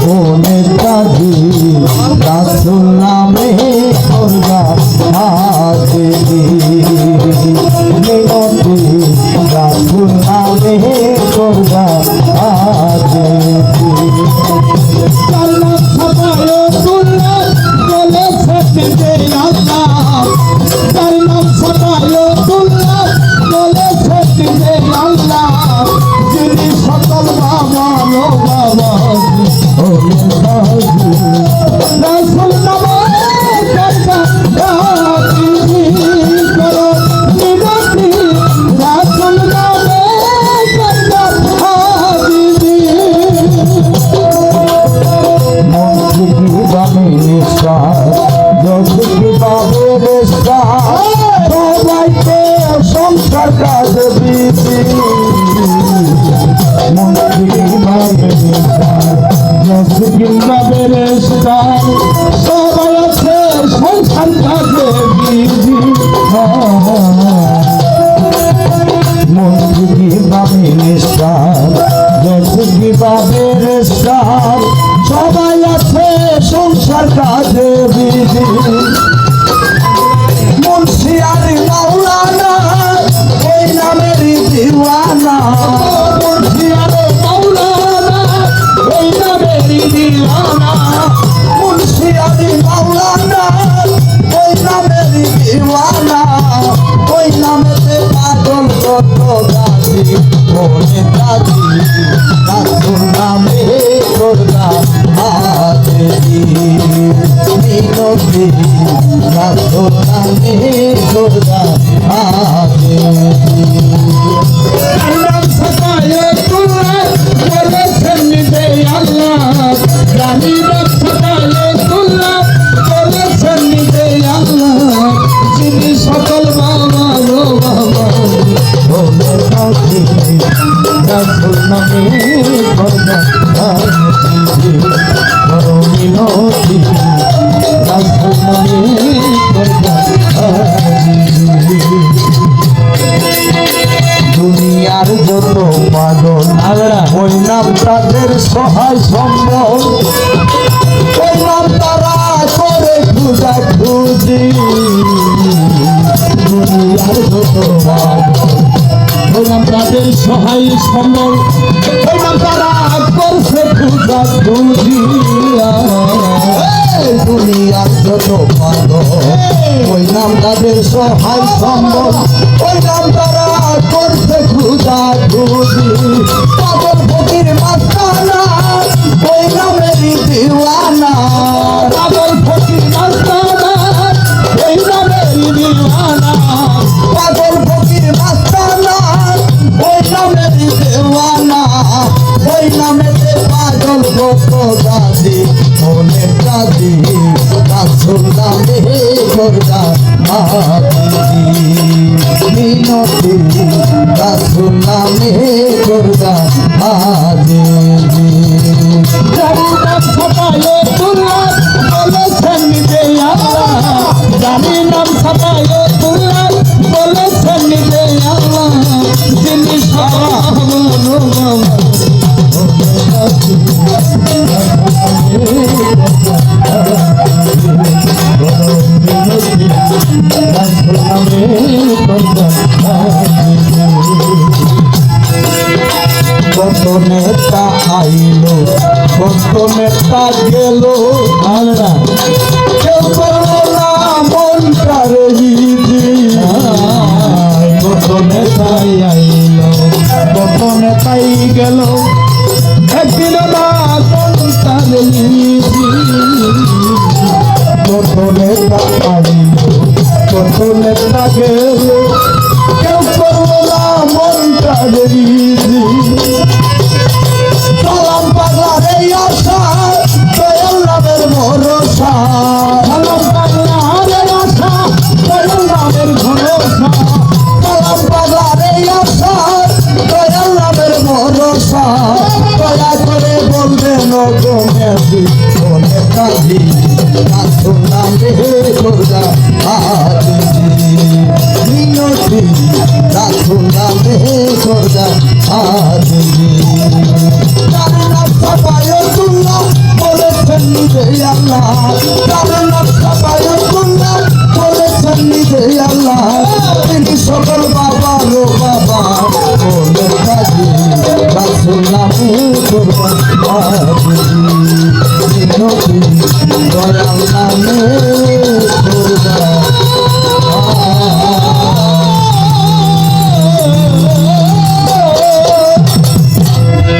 বনে দাদি রাসুল নামে করবা হাতে মিনতি রাসুল নামে করবা নাম সবাই সবাই আছে সংসার কাজে বিধি মন্ত্রী কাজে কত গাছি বলে গাছি রাসুল নামে করদা হাতে মিনতি রাসুল নামে করদা হাতে নাম রাসুল নামে দুনিয়ার যত পাগল ওই নাম তাদের সহায় সম্ভব সহায় সম্বল তারা করছে পূজা এই দুনিয়ার যত পাগল ওই নাম তাদের সহায় সম্ভব ওই নাম তারা করছে খুঁজি পাগল ফকির মাস্তানা ওই নামেরই দিওয়ানা মনে গাদি রাসুল নামে মাদি মিনতি, রাসুল নামে করদা মাদি জানি নাম ছাপায় তুল্লা বলেছেন নিজে আল্লাহ জানি নাম ছাপায় কত নেতা আইলো কত নেতা গেল আল্লাহ কেউ করল কত নেতাই আইলো কত নেতাই গেল একদিন না কোনটার কত নেতা কত নেতা গেল বলবেন গো মেদি বলে কাঁদি রাসুল নামে করদা আদি মিনতি রাসুল নামে করদা আদি তার নাম বলেছেন নিজে আল্লাহ তার নাম সাপায় আল্লাহ তিনি সকল বাবার ও বাবা মনে কাজে রাসুল নামে করবেন মিনতি দয়াল নামে করবেন